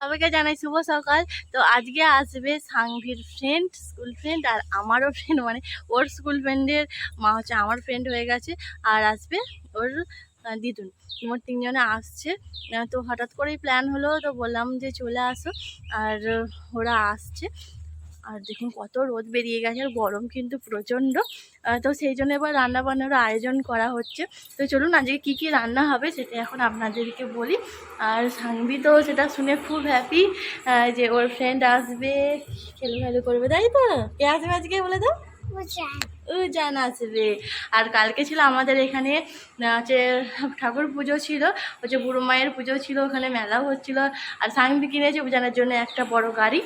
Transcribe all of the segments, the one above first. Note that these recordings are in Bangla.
সবাইকে জানাই শুভ সকাল। তো আজকে আসবে সাংভির ফ্রেন্ড স্কুল ফ্রেন্ড আর আমারও ফ্রেন্ড মানে ওর স্কুল ফ্রেন্ডের মা হচ্ছে আমার ফ্রেন্ড হয়ে গেছে। আর আসবে ওর দিদুন। মোট তিনজনে আসছে। তো হঠাৎ করেই প্ল্যান হলো, তো বললাম যে চলে আসো। আর ওরা আসছে। আর দেখুন কত রোদ বেরিয়ে গেছে আর গরম কিন্তু প্রচণ্ড। তো সেই জন্য এবার রান্না বান্নারও আয়োজন করা হচ্ছে। তো চলুন আজকে কী কী রান্না হবে সেটা এখন আপনাদেরকে বলি। আর সানভি তো সেটা শুনে খুব হ্যাপি যে ওর ফ্রেন্ড আসবে খেলে খেলে করবে তাই তো? কে আসবে আজকে বলে দাও? ও জান আসবে। আর কালকে ছিল আমাদের এখানে হচ্ছে ঠাকুর পুজো ছিল হচ্ছে বুড়ো মায়ের পুজো ছিল ওখানে মেলাও হচ্ছিল। আর সাংবি কিনেছে উজানের জন্য একটা বড় গাড়ি।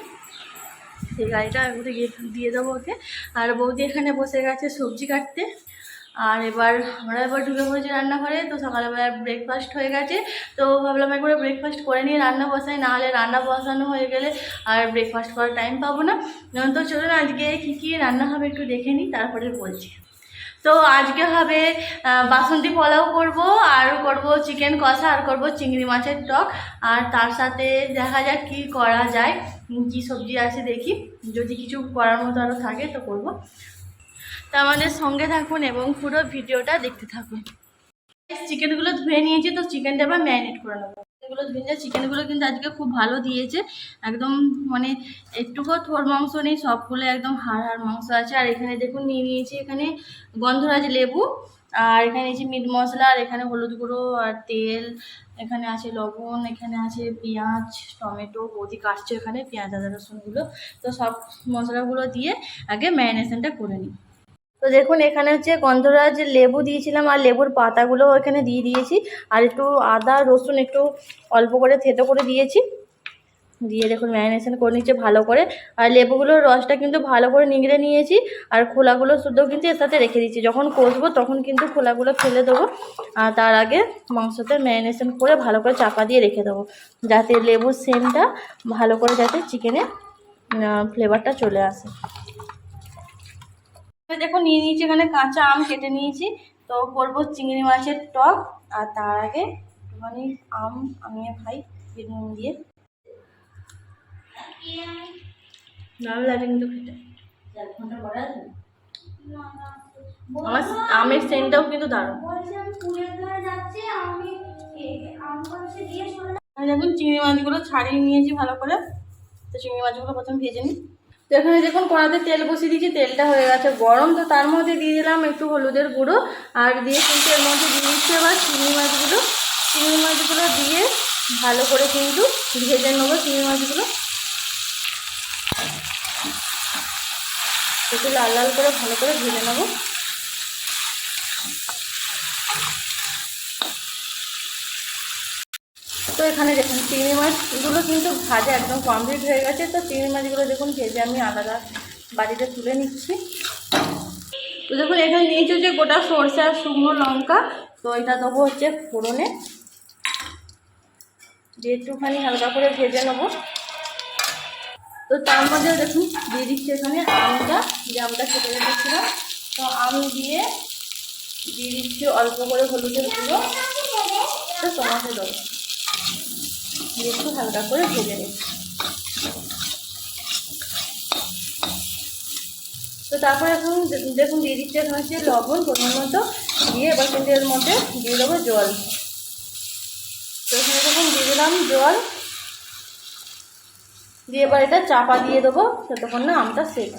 সেই গাড়িটা গিয়ে দিয়ে দেবো ওকে। আর বৌদি এখানে বসে গেছে সবজি কাটতে। আর এবার আমরা এবার ঢুকে পড়েছি রান্নাঘরে, তো সকালবেলা ব্রেকফাস্ট হয়ে গেছে। তো ভাবলাম একবারে ব্রেকফাস্ট করে নিয়ে রান্না বসাই নাহলে রান্না বসানো হয়ে গেলে আর ব্রেকফাস্ট করার টাইম পাবো না। তো চলুন আজকে কী কী রান্না হবে একটু দেখে নিই, তারপরে বলছি। তো আজকে হবে বাসন্তী পোলাও করব, আর করব চিকেন কষা, আর করব চিংড়ি মাছের টক। আর তার সাথে দেখা যাক কি করা যায়। কি সবজি আছে দেখি। যদি কিছু করার মতো আরও থাকে তো করব। তা আমাদের সঙ্গে থাকুন এবং পুরো ভিডিওটা দেখতে থাকুন। চিকেনগুলো ধুয়ে নিয়েছি, তো চিকেনটা এবার ম্যারিনেট করে নেব। এগুলো ধুয়ে চিকেনগুলো কিন্তু আজকে খুব ভালো দিয়েছে। একদম মানে একটুকু থোর মাংস নেই, সবগুলো একদম হাড় হাড় মাংস আছে। আর এখানে দেখুন নিয়ে নিয়েছি এখানে গন্ধরাজ লেবু। আর এখানে নিয়েছি মিট মশলা, আর এখানে হলুদ গুঁড়ো আর তেল, এখানে আছে লবণ, এখানে আছে পেঁয়াজ, টমেটো, বৌদি কাটছে এখানে পেঁয়াজ, আদা রসুনগুলো তো সব মশলাগুলো দিয়ে আগে ম্যারিনেশনটা করে নিই। তো দেখুন, এখানে হচ্ছে গন্ধরাজ লেবু দিয়েছিলাম, আর লেবুর পাতাগুলো এখানে দিয়ে দিয়েছি। আর একটু আদা, রসুন একটু অল্প করে থেতো করে দিয়েছি। দিয়ে দেখুন ম্যারিনেশন করে নিচ্ছে ভালো করে। আর লেবুগুলোর রসটা কিন্তু ভালো করে নিংড়ে নিয়েছি। আর খোলাগুলো শুদ্ধ কিন্তু এর সাথে রেখে দিচ্ছি। যখন কষবো তখন কিন্তু খোলাগুলো ফেলে দেবো। আর তার আগে মাংসতে ম্যারিনেশন করে ভালো করে চাপা দিয়ে রেখে দেবো। যাতে লেবুর সেন্টটা ভালো করে যাতে চিকেনে ফ্লেভারটা চলে আসে। দেখো নিয়ে নিয়েছি এখানে কাঁচা আম কেটে নিয়েছি। তো করব চিংড়ি মাছের টক। আর তার আগে একটুখানি আম আমিও খাই, বেগুন দিয়ে। আমার আমের সেন্টটাও কিন্তু দারুণ। আর দেখুন চিংড়ি মাছগুলো ছাড়িয়ে নিয়েছি ভালো করে। তো চিংড়ি মাছগুলো প্রথম ভেজে নিই। তো এখানে দেখুন কড়াতে তেল বসিয়ে দিয়েছি, তেলটা হয়ে গেছে গরম। তো তার মধ্যে দিয়ে দিলাম একটু হলুদের গুঁড়ো। আর দিয়ে কিন্তু এর মধ্যে দিয়ে দিচ্ছি আবার চিংড়ি মাছগুলো। চিংড়ি মাছগুলো দিয়ে ভালো করে কিন্তু ভেজে নেব চিংড়ি মাছগুলো। একটু লাল লাল করে ভালো করে ভেজে নেব। তো এখানে দেখুন, চিংড়ি মাছগুলো কিন্তু ভাজা একদম কমপ্লিট হয়ে গেছে। তো চিংড়ি মাছগুলো দেখুন, ভেজে আমি আলাদা বাড়িতে তুলে নিচ্ছি। তো দেখুন, এখানে নিয়েছি হচ্ছে গোটা সরষে আর শুকনো লঙ্কা। তো এটা দেবো হচ্ছে ফোড়নে। দিয়ে একটুখানি হালকা করে ভেজে নেব। তো তার মধ্যে দেখুন দিয়ে দিচ্ছি এখানে আমটা, যে আমটা কেটে রেখেছিলাম তো আম দিয়ে দিয়ে দিচ্ছি অল্প করে হলুদের গুঁড়ো। তো টমাটো দেবো। দিয়ে একটু হালকা করে ভেজে নিচ্ছি। তো তারপর এখন দেখুন দিয়ে দিচ্ছি এখন হচ্ছে লবণ পরিমাণ মতো। দিয়ে এবার কিন্তু এর মধ্যে দিয়ে দেবো জল। তো এখানে দেখুন দিয়ে দিলাম জল। দিয়ে এবার এটা চাপা দিয়ে দেবো ততক্ষণ না আমটা সেদ্ধ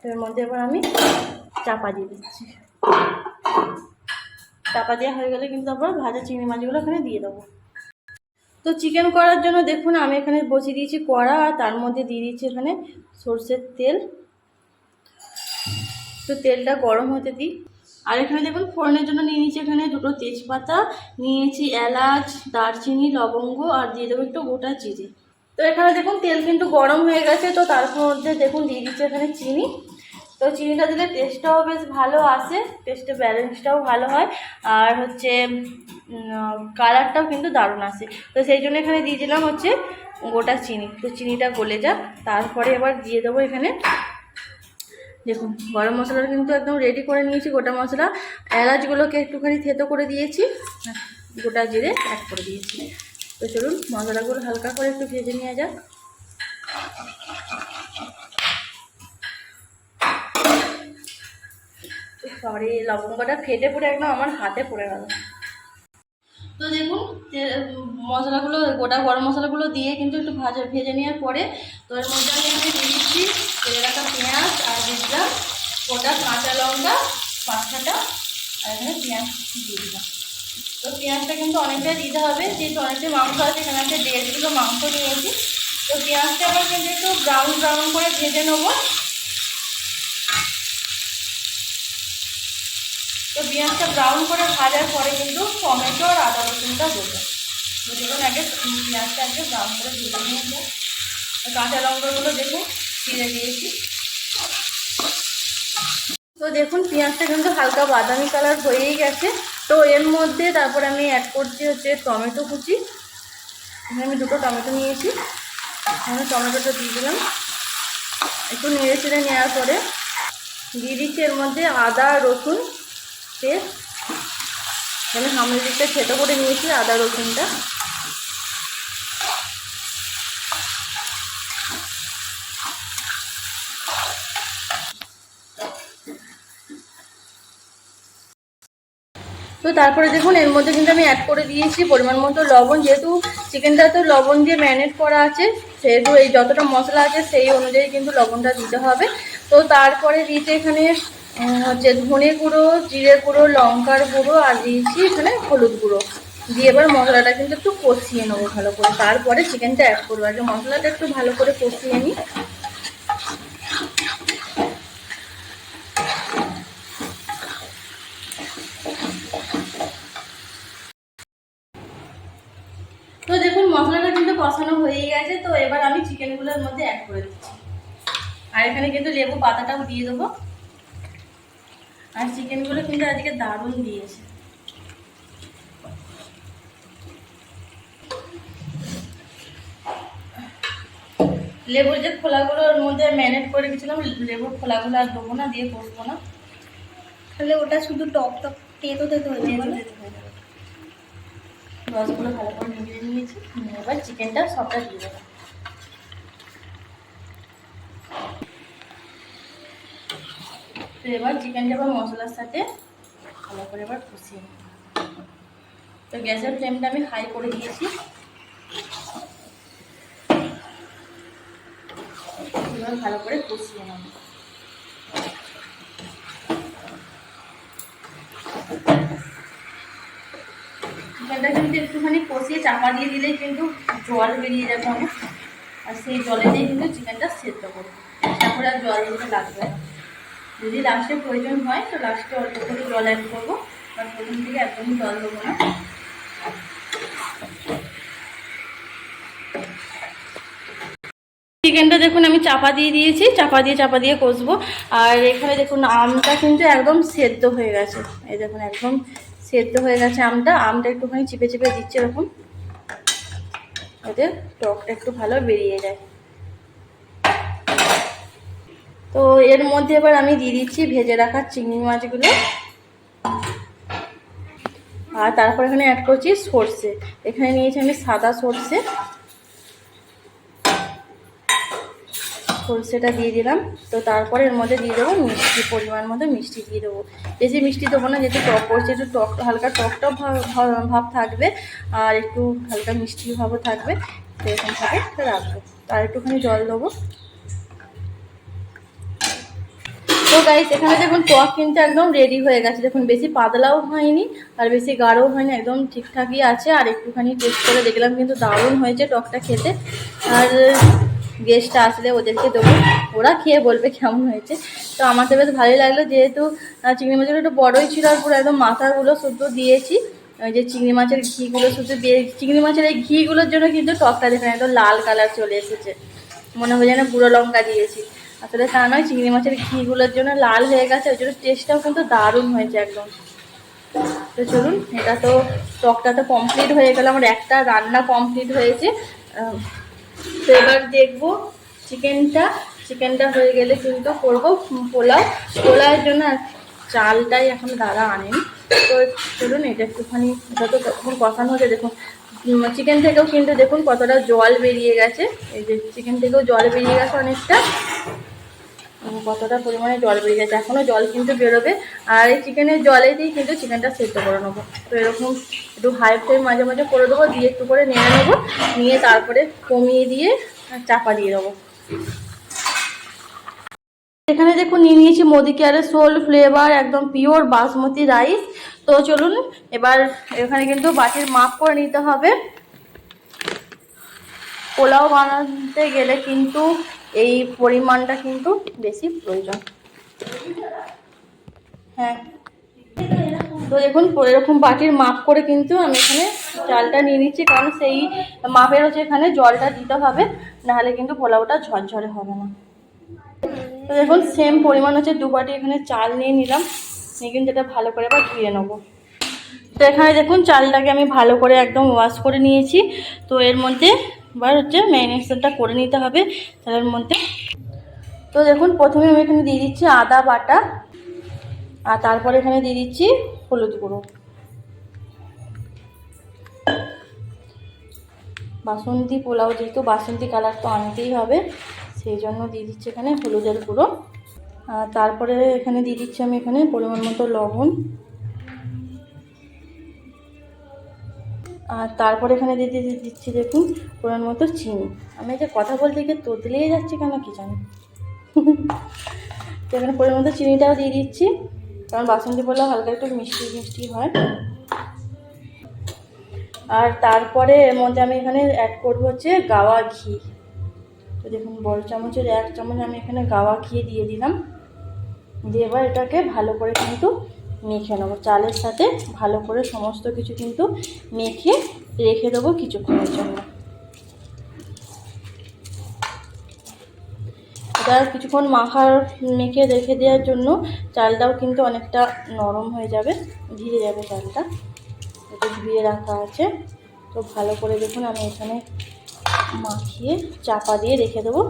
তো এর মধ্যে এবার আমি চাপা দিয়ে দিচ্ছি। চাপা দেওয়া হয়ে গেলে কিন্তু তারপর ভাজা চিংড়ি মাছগুলো এখানে দিয়ে দেবো। তো চিকেন করার জন্য দেখুন, আমি এখানে বসিয়ে দিয়েছি কড়া আর তার মধ্যে দিয়ে দিচ্ছি এখানে সর্ষের তেল। তো তেলটা গরম হতে দিই। আর এখানে দেখুন, ফোড়নের জন্য নিয়ে নিয়েছি এখানে দুটো তেজপাতা, নিয়েছি এলাচ, দারচিনি, লবঙ্গ, আর দিয়ে দেবো একটু গোটা জিরে। তো এখানে দেখুন, তেল কিন্তু গরম হয়ে গেছে, তো তার মধ্যে দেখুন, দিয়ে দিচ্ছি এখানে চিনি। তো চিনিটা দিলে টেস্টটাও বেশ ভালো আসে টেস্টের ব্যালেন্সটাও ভালো হয়, আর হচ্ছে কালারটাও কিন্তু দারুণ আসে। তো সেই জন্য এখানে দিয়ে দিলাম হচ্ছে গোটা চিনি। তো চিনিটা গলে যাক, তারপরে এবার দিয়ে দেবো এখানে দেখুন, গরম মশলাটা কিন্তু একদম রেডি করে নিয়েছি, গোটা মশলা। এলাচগুলোকে একটুখানি থেতো করে দিয়েছি। গোটা জিরে অ্যাড করে দিয়েছি। তো তো চলুন, মশলাগুলো হালকা করে একটু ভেজে নেওয়া যাক। সরি, লবঙ্গটা ফেটে পড়ে একদম আমার হাতে পড়ে গেল। তো দেখুন মশলাগুলো, গোটা গরম মশলাগুলো দিয়ে কিন্তু একটু ভাজা, ভেজে নেওয়ার পরে তো এর মধ্যে আমি এখানে দিয়ে দিচ্ছি তেলে রাখা পেঁয়াজ আর দিলাম গোটা কাঁচা লঙ্কা পাঁচটা আর এখানে পেঁয়াজ দিয়ে দিলাম। তো পেঁয়াজটা কিন্তু অনেকটাই দিতে হবে, যেহেতু অনেকটাই মাংস আছে, এখানে একটা দেড় কিলো মাংস নিয়েছি। তো পেঁয়াজটা আবার কিন্তু একটু ব্রাউন ব্রাউন করে ভেজে নেব। তো পেঁয়াজটা ব্রাউন করে ভাজার পরে কিন্তু টমেটো দেবো তো দেখুন আগে পেঁয়াজটা আগে ব্রাউন করে ভেজে নিয়ে যায় কাঁচা লঙ্কাগুলো দেখুন ছিঁড়ে দিয়েছি তো দেখুন, পেঁয়াজটা কিন্তু হালকা বাদামি কালার হয়েই গেছে। তো এর মধ্যে তারপর আমি অ্যাড করছি হচ্ছে টমেটো কুচি। আমি দুটো টমেটো নিয়েছি। এখানে টমেটোটা দিয়ে দিলাম। একটু নেড়ে চেড়ে নেওয়ার পরে দিয়ে দিচ্ছি এর মধ্যে আদা, রসুন, পেস্ট। আমি সামনের দিকটা ছেটো করে নিয়েছি, আদা, রসুনটা। তো তারপরে দেখুন, এর মধ্যে কিন্তু আমি অ্যাড করে দিয়েছি পরিমাণ মতো লবণ, যেহেতু চিকেনটা তো লবণ দিয়ে ম্যারিনেট করা আছে, সেহেতু এই যতটা মশলা আছে সেই অনুযায়ী কিন্তু লবণটা দিতে হবে। তো তারপরে দিয়েছি এখানে হচ্ছে ধনে গুঁড়ো, জিরে গুঁড়ো, লঙ্কার গুঁড়ো আর দিয়েছি এখানে হলুদ গুঁড়ো। দিয়ে এবার মশলাটা কিন্তু একটু কষিয়ে নেব ভালো করে। তারপরে চিকেনটা অ্যাড করব। আগে মশলাটা একটু ভালো করে কষিয়ে নিই। তো দেখুন, মশলাটা কিন্তু কষানো হয়ে গেছে। তো এবার আমি চিকেনগুলোর মধ্যে অ্যাড করে দিচ্ছি। আর এখানে কিন্তু লেবু পাতাটাও দিয়ে দেবো। আর চিকেনগুলো কিন্তু আজকে দারুণ দিয়েছে। লেবুর যে খোলাগুলো ওর মধ্যে ম্যানেট করে গেছিলাম লেবুর খোলাগুলো আর দেবো না দিয়ে কষবো না। তাহলে ওটা শুধু টক টক তেতো তেতো হয়ে যাবে। রসগুলো ভালো করে নিয়েছি নিয়ে এবার চিকেনটা সবটা দিয়ে দেবো। তো এবার চিকেনটা এবার মশলার সাথে ভালো করে এবার কষিয়ে তো গ্যাসের ফ্লেমটা আমি হাই করে দিয়েছি। এবার ভালো করে কষিয়ে নেব। চিকেনটা কিন্তু একটুখানি কষিয়ে চাপা দিয়ে দিলেই কিন্তু জল বেরিয়ে যাবে অনেক। আর সেই জলে দিয়ে কিন্তু চিকেনটা সেদ্ধ করব। তারপরে আর জল লাগবে। যদি লাস্টে প্রয়োজন হয়, তো লাস্টে অল্প করে জল অ্যাড করব। আর প্রথম থেকে একদমই জল দেবো না। চিকেনটা দেখুন, আমি চাপা দিয়ে দিয়েছি। চাপা দিয়ে চাপা দিয়ে কষবো। আর এখানে দেখুন, আমটা কিন্তু একদম সেদ্ধ হয়ে গেছে। এই দেখুন, একদম সেদ্ধ হয়ে গেছে আমটা। আমটা একটুখানি চিপে চিপে দিচ্ছে, এরকম। এতে টকটা একটু ভালো বেরিয়ে যায়। তো এর মধ্যে এবার আমি দিয়ে দিচ্ছি ভেজে রাখা চিংড়ি মাছগুলো। আর তারপর এখানে অ্যাড করছি সর্ষে। এখানে নিয়েছি আমি সাদা সর্ষে। সর্ষেটা দিয়ে দিলাম। তো তারপরে এর মধ্যে দিয়ে দেবো মিষ্টি, পরিমাণ মতো মিষ্টি দিয়ে দেবো। বেশি মিষ্টি দেবো না, যেহেতু টক করছে, একটু টক, হালকা টক টক ভাব- থাকবে আর একটু হালকা মিষ্টি ভাবও থাকবে, সেরকম ভাবে রাখব। আর একটুখানি জল দেবো। তো গাইস এখানে দেখুন টক কিন্তু একদম রেডি হয়ে গেছে। দেখুন, বেশি পাতলাও হয়নি, আর বেশি গাঢ়ও হয়নি, একদম ঠিকঠাকই আছে। আর একটুখানি টেস্ট করে দেখলাম কিন্তু দারুণ হয়েছে টকটা খেতে। আর গেস্টটা আসলে ওদেরকে দেবো। ওরা খেয়ে বলবে কেমন হয়েছে। তো আমার তো বেশ ভালোই লাগল, যেহেতু চিংড়ি মাছগুলো একটু বড়োই ছিল আর পুরো একদম মাথাগুলো শুদ্ধ দিয়েছি। ওই যে চিংড়ি মাছের ঘিগুলো শুধু চিংড়ি মাছের এই ঘিগুলোর জন্য কিন্তু টকটা দেখেন, একদম লাল কালার চলে এসেছে। মনে হয় যেন গুঁড়ো লঙ্কা দিয়েছি। আসলে তা নয়, চিংড়ি মাছের ঘিগুলোর জন্য লাল হয়ে গেছে, ওই জন্য টেস্টটাও কিন্তু দারুণ হয়েছে একদম। তো চলুন, এটা তো টকটা তো কমপ্লিট হয়ে গেল, আমার একটা রান্না কমপ্লিট হয়েছে। তো এবার দেখব চিকেনটা চিকেনটা হয়ে গেলে কিন্তু করব পোলাও। পোলাওয়ের জন্য চালটাই এখন দাদা আনেন। তো চলুন, এটা একটুখানি যত তখন কষানো হচ্ছে, দেখুন। চিকেন থেকেও কিন্তু দেখুন কতটা জল বেরিয়ে গেছে। এই যে চিকেন থেকেও জল বেরিয়ে গেছে অনেকটা। কতটা পরিমাণে জল বেরিয়ে গেছে? এখনও জল কিন্তু বেরোবে। আর এই চিকেনের জলে জলেতেই কিন্তু চিকেনটা সেদ্ধ করে নেব। তো এরকম একটু হাই ফ্লেম মাঝে মাঝে করে দেবো, দিয়ে একটু করে নেড়ে নেব, নিয়ে তারপরে কমিয়ে দিয়ে চাপা দিয়ে দেবো। এখানে দেখুন, নিয়ে নিয়েছি মোদি কেয়ারের সোল, ফ্লেভার, একদম পিওর বাসমতি রাইস। তো চলুন, এবার এখানে কিন্তু বাটির মাপ করে নিতে হবে। পোলাও বানাতে গেলে কিন্তু এই পরিমাণটা কিন্তু বেশি প্রয়োজন। হ্যাঁ। তো দেখুন, এরকম বাটির মাপ করে কিন্তু আমি এখানে চালটা নিয়ে নিচ্ছি, কারণ সেই মাপের হচ্ছে এখানে জলটা দিতে হবে, নাহলে কিন্তু পোলাওটা ঝরঝরে হবে না। তো দেখুন সেম পরিমাণ হচ্ছে দু বাটি এখানে চাল নিয়ে নিলাম, নিয়ে কিন্তু এটা ভালো করে আবার ধুয়ে নেব। তো এখানে দেখুন, চালটাকে আমি ভালো করে একদম ওয়াশ করে নিয়েছি। তো এর মধ্যে এবার হচ্ছে ম্যারিনেশনটা করে নিতে হবে চালের মধ্যে। তো দেখুন, প্রথমে আমি এখানে দিয়ে দিচ্ছি আদা বাটা, আর তারপরে এখানে দিয়ে দিচ্ছি হলুদ গুঁড়ো। বাসন্তী পোলাও যেহেতু বাসন্তী কালার তো আনতেই হবে, সেই জন্য দিয়ে দিচ্ছি এখানে হলুদের গুঁড়ো। আর তারপরে এখানে দিয়ে দিচ্ছি আমি এখানে পরিমাণ মতো লবণ। আর তারপরে এখানে দিয়ে দিয়ে দিচ্ছি দেখুন পরিমাণ মতো চিনি। আমি যে কথা বলতে গিয়ে তোতলিয়ে যাচ্ছি কেন কি জানি? তো এখানে পরিমাণ মতো চিনিটাও দিয়ে দিচ্ছি। কারণ বাসন্তী পোলাও হালকা একটু মিষ্টি মিষ্টি হয়। আর তারপরে এর মধ্যে আমি এখানে অ্যাড করব হচ্ছে গাওয়া ঘি। তো দেখুন, বড় চামচের এক চামচ আমি এখানে গাওয়া ঘি দিয়ে দিলাম। দিয়ে এবার এটাকে ভালো করে কিন্তু মেখে নেব। চালের সাথে ভালো করে সমস্ত কিছু কিন্তু মেখে রেখে দেবো কিছুক্ষণের জন্য। এটা কিছুক্ষণ মাখার, মেখে রেখে দেওয়ার জন্য চালটাও কিন্তু অনেকটা নরম হয়ে যাবে ধীরে যাবে চালটা। এটা ধুয়ে রাখা আছে। তো ভালো করে দেখুন, আমি এখানে মাখিয়ে চাপা দিয়ে রেখে দেবো।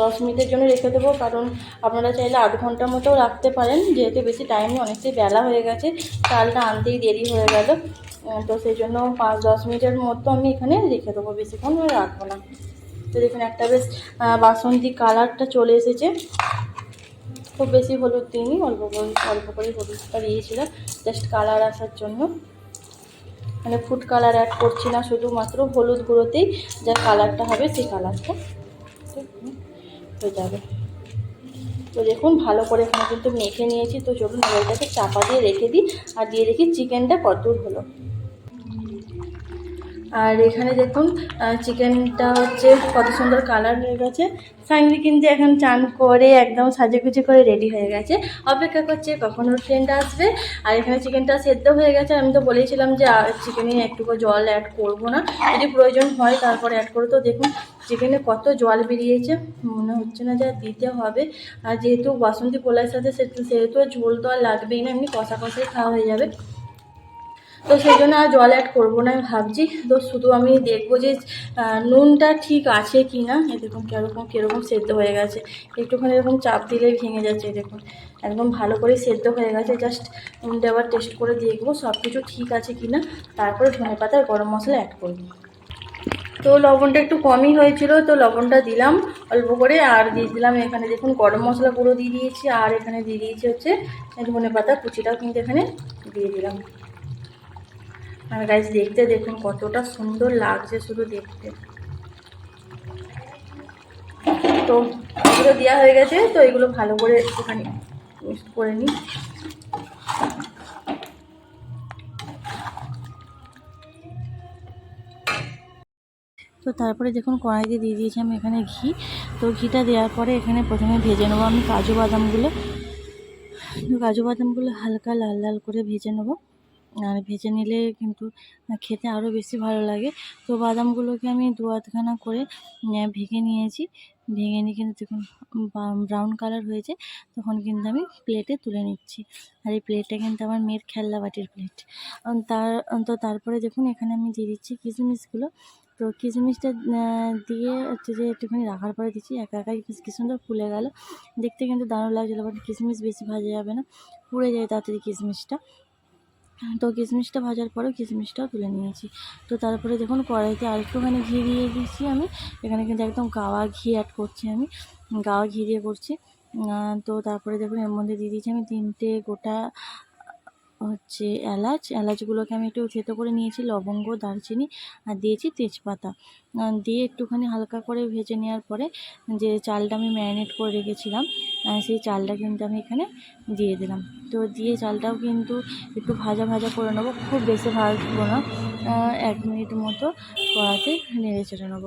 দশ মিনিটের জন্য রেখে দেবো, কারণ আপনারা চাইলে আধ ঘণ্টা মতো রাখতে পারেন, যেহেতু বেশি টাইম নেই অনেকটাই বেলা হয়ে গেছে, চালটা আনতেই দেরি হয়ে গেল। তো সেই জন্য পাঁচ দশ মিনিটের মতো আমি এখানে রেখে দেবো, বেশিক্ষণ রাখব না। তো দেখুন, একটা বেশ বাসন্তী কালারটা চলে এসেছে। খুব বেশি হলুদ দিইনি, অল্প করে অল্প করে হলুদটা দিয়েছিলাম জাস্ট কালার আসার জন্য। মানে ফুড কালার অ্যাড করছি না, শুধুমাত্র হলুদ গুঁড়োতেই যা কালারটা হবে, সেই কালারটা হয়ে যাবে। তো দেখুন, ভালো করে এখানে কিন্তু মেখে নিয়েছি। তো চলুন এটাকে চাপা দিয়ে রেখে দিই। আর দিয়ে দেখি চিকেনটা কতদূর হলো। আর এখানে দেখুন চিকেনটা হচ্ছে কত সুন্দর কালার হয়ে গেছে। সাংরি কিন্তু এখন চান করে একদম সাজেগুজি করে রেডি হয়ে গেছে। অপেক্ষা করছে কখন ওর ফ্রেন্ড আসবে। আর এখানে চিকেনটা সেদ্ধ হয়ে গেছে। আমি তো বলেছিলাম যে চিকেনে একটুকু জল অ্যাড করব না। যদি প্রয়োজন হয়, তারপরে অ্যাড করে তো দেখুন চিকেনে কত জল বেরিয়েছে, মনে হচ্ছে না যে দিতে হবে। আর যেহেতু বাসন্তী পোলার সাথে সেহেতু ঝোল তো আর লাগবেই না, এমনি কষা কষাই খাওয়া হয়ে যাবে। তো সেই জন্য আর জল অ্যাড করব না, আমি ভাবছি। তো শুধু আমি দেখব যে নুনটা ঠিক আছে কি না এই দেখুন কীরকম কীরকম সেদ্ধ হয়ে গেছে। একটুখানি এরকম চাপ দিলেই ভেঙে যাচ্ছে দেখুন। একদম ভালো করে সেদ্ধ হয়ে গেছে। জাস্ট নুনটা আবার টেস্ট করে দেখব সব কিছু ঠিক আছে কি না তারপরে ধনে পাতা আর গরম মশলা অ্যাড করব। তো লবণটা একটু কমই হয়েছিল, তো লবণটা দিলাম অল্প করে, আর দিয়ে দিলাম এখানে দেখুন গরম মশলা গুঁড়ো দিয়ে দিয়েছি, আর এখানে দিয়ে দিয়েছি হচ্ছে ধনে পাতা কুচিটাও কিন্তু এখানে দিয়ে দিলাম। আর গাইজ দেখতে দেখুন কতটা সুন্দর লাগছে শুধু দেখতে। তো এগুলো দেওয়া হয়ে গেছে, তো এগুলো ভালো করে একটুখানি মিক্স করে নিই। তো তারপরে দেখুন কড়াইতে দিয়ে দিয়েছি আমি এখানে ঘি, তো ঘিটা দেওয়ার পরে এখানে প্রথমে ভেজে নেব আমি কাজু বাদামগুলো। কাজু বাদামগুলো হালকা লাল লাল করে ভেজে নেব। আর ভেজে নিলে কিন্তু খেতে আরও বেশি ভালো লাগে। তো বাদামগুলোকে আমি দু আধখানা করে ভেঙে নিয়েছি। ভেঙে নিয়ে কিন্তু দেখুন ব্রাউন কালার হয়েছে, তখন কিন্তু আমি প্লেটে তুলে নিচ্ছি। আর এই প্লেটটা কিন্তু আমার মেয়ের খেলনা বাটির প্লেট তার তো তারপরে দেখুন এখানে আমি দিয়ে দিচ্ছি কিশমিশগুলো তো কিশমিশটা দিয়ে হচ্ছে যে একটুখানি রাখার পরে দিচ্ছি একা একাই কি সুন্দর ফুলে গেল। দেখতে কিন্তু দারুণ লাগছিল বাট কিশমিশ বেশি ভাজা যাবে না, পুড়ে যায় তাড়াতাড়ি কিশমিশটা। তো কিশমিশটা ভাজার পরেও কিশমিশটাও তুলে নিয়েছি। তো তারপরে দেখুন কড়াইতে আরেকটুখানি ঘি দিয়ে দিয়েছি আমি, এখানে কিন্তু একদম গাওয়া ঘি অ্যাড করছি আমি, গাওয়া ঘি দিয়ে করছি। তো তারপরে দেখুন এর মধ্যে দিয়ে দিয়েছি আমি তিনটে গোটা হচ্ছে এলাচ। এলাচগুলোকে আমি একটু থেতো করে নিয়েছি, লবঙ্গ, দারচিনি, আর দিয়েছি তেজপাতা। দিয়ে একটুখানি হালকা করে ভেজে নেওয়ার পরে যে চালটা আমি ম্যারিনেট করে রেখেছিলাম সেই চালটা কিন্তু আমি এখানে দিয়ে দিলাম। তো দিয়ে চালটাও কিন্তু একটু ভাজা ভাজা করে নেব, খুব বেশি ভাজবো না। এক মিনিট মতো কড়াতে নেড়ে চেড়ে নেব।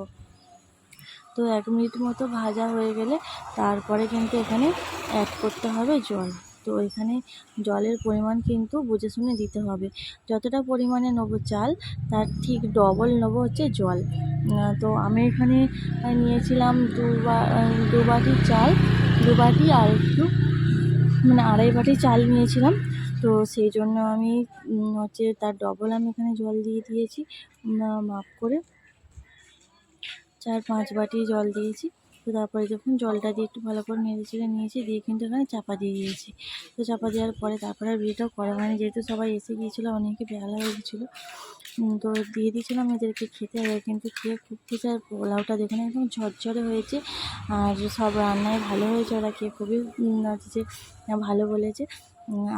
তো এক মিনিট মতো ভাজা হয়ে গেলে তারপরে কিন্তু এখানে অ্যাড করতে হবে জল। তো এখানে জলের পরিমাণ কিন্তু বুঝে শুনে দিতে হবে। যতটা পরিমাণে নেব চাল, তার ঠিক ডবল নেব হচ্ছে জল। তো আমি এখানে নিয়েছিলাম দু বা- দু বাটি চাল, দু বাটি আর একটু মানে আড়াই বাটি চাল নিয়েছিলাম। তো সেই জন্য আমি হচ্ছে তার ডবল আমি এখানে জল দিয়ে দিয়েছি। মাপ করে চার পাঁচ বাটি জল দিয়েছি। তো তারপরে যখন জলটা দিয়ে একটু ভালো করে নেড়ে চেড়ে নিয়েছি, দিয়ে কিন্তু এখানে চাপা দিয়ে দিয়েছি। তো চাপা দেওয়ার পরে তারপরে আর বিয়েটাও করা হয়নি। যেহেতু সবাই এসে গিয়েছিল, অনেকে বেলা হয়ে গেছিল তো দিয়ে দিয়েছিলাম এদেরকে খেতে। কিন্তু খেয়ে খুব খেয়েছে আর পোলাওটা দেখুন একদম ঝরঝরে হয়েছে। আর সব রান্নায় ভালো হয়েছে। ওরা খেয়ে খুবই যে, ভালো বলেছে।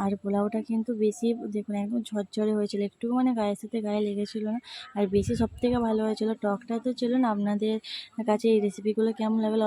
আর পোলাওটা কিন্তু বেশি, দেখুন একদম ঝরঝরে হয়েছিল একটু মানে গায়ের সাথে গায়ে লেগেছিলো না। আর বেশি সব থেকে ভালো হয়েছিল টকটা তো চলুন আপনাদের কাছে এই রেসিপিগুলো কেমন লাগল?